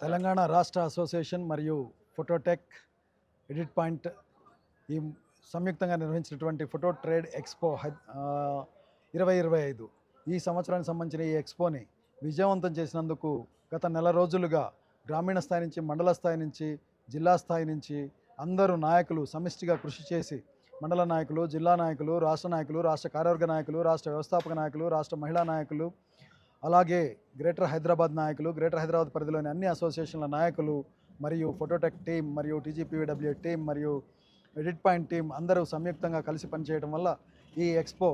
తెలంగాణ రాష్ట్ర అసోసియేషన్ మరియు Phototech edit point ఈ సంయుక్తంగా నిర్వహించినటువంటి ఫోటో ట్రేడ్ ఎక్స్పో ఇరవై ఇరవై ఐదు. ఈ సంవత్సరానికి సంబంధించిన ఈ ఎక్స్పోని విజయవంతం చేసినందుకు గత నెల రోజులుగా గ్రామీణ స్థాయి నుంచి మండల స్థాయి నుంచి జిల్లా స్థాయి నుంచి అందరూ నాయకులు సమిష్టిగా కృషి చేసి మండల నాయకులు జిల్లా నాయకులు రాష్ట్ర నాయకులు రాష్ట్ర కార్యవర్గ నాయకులు రాష్ట్ర వ్యవస్థాపక నాయకులు రాష్ట్ర మహిళా నాయకులు అలాగే గ్రేటర్ హైదరాబాద్ నాయకులు గ్రేటర్ హైదరాబాద్ పరిధిలోని అన్ని అసోసియేషన్ల నాయకులు మరియు ఫోటోటెక్ టీం మరియు టీజీపీడబ్ల్యూ టీం మరియు ఎడిట్ పాయింట్ టీం అందరూ సంయుక్తంగా కలిసి పనిచేయడం వల్ల ఈ ఎక్స్పో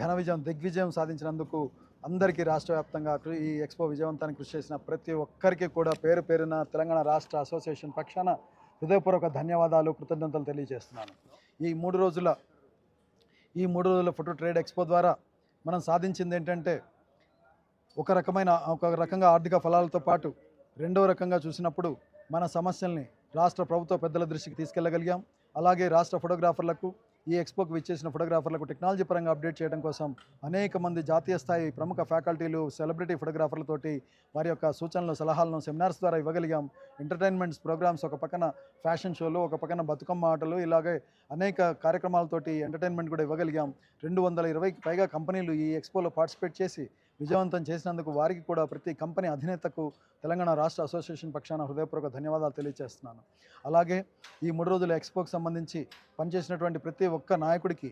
ఘన విజయం దిగ్విజయం సాధించినందుకు అందరికీ రాష్ట్ర వ్యాప్తంగా ఈ ఎక్స్పో విజయవంతానికి కృషి చేసిన ప్రతి ఒక్కరికి కూడా పేరు పేరున తెలంగాణ రాష్ట్ర అసోసియేషన్ పక్షాన హృదయపూర్వక ధన్యవాదాలు కృతజ్ఞతలు తెలియజేస్తున్నాను. ఈ మూడు రోజుల ఈ మూడు రోజుల ఫోటో ట్రేడ్ ఎక్స్పో ద్వారా మనం సాధించింది ఏంటంటే ఒక రకమైన ఒక రకంగా ఆర్థిక ఫలాలతో పాటు రెండో రకంగా చూసినప్పుడు మన సమస్యల్ని రాష్ట్ర ప్రభుత్వ పెద్దల దృష్టికి తీసుకెళ్ళగలిగాం అలాగే రాష్ట్ర ఫోటోగ్రాఫర్లకు ఈ ఎక్స్పోకి విచ్చేసిన ఫోటోగ్రాఫర్లకు టెక్నాలజీ పరంగా అప్డేట్ చేయడం కోసం అనేక మంది జాతీయ స్థాయి ప్రముఖ ఫ్యాకల్టీలు సెలబ్రిటీ ఫోటోగ్రాఫర్లతోటి వారి యొక్క సూచనలు సలహాలను సెమినార్స్ ద్వారా ఇవ్వగలిగాం. ఎంటర్టైన్మెంట్స్ ప్రోగ్రామ్స్ ఒక పక్కన ఫ్యాషన్ షోలు ఒక పక్కన బతుకమ్మ ఆటలు ఇలాగే అనేక కార్యక్రమాలతోటి ఎంటర్టైన్మెంట్ కూడా ఇవ్వగలిగాం. రెండు వందల ఇరవైకి పైగా కంపెనీలు ఈ ఎక్స్పోలో పార్టిసిపేట్ చేసి విజయవంతం చేసినందుకు వారికి కూడా ప్రతి కంపెనీ అధినేతకు తెలంగాణ రాష్ట్ర అసోసియేషన్ పక్షాన హృదయపూర్వక ధన్యవాదాలు తెలియజేస్తున్నాను అలాగే ఈ మూడు రోజుల ఎక్స్పోకి సంబంధించి పనిచేసినటువంటి ప్రతి ఒక్క నాయకుడికి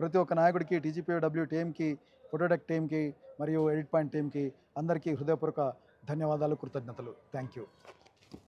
ప్రతి ఒక్క నాయకుడికి టీజీపీడబ్ల్యూ టీంకి ఫోటోటెక్ టీంకి మరియు ఎడిట్ పాయింట్ టీంకి అందరికీ హృదయపూర్వక ధన్యవాదాలు కృతజ్ఞతలు. Thank you.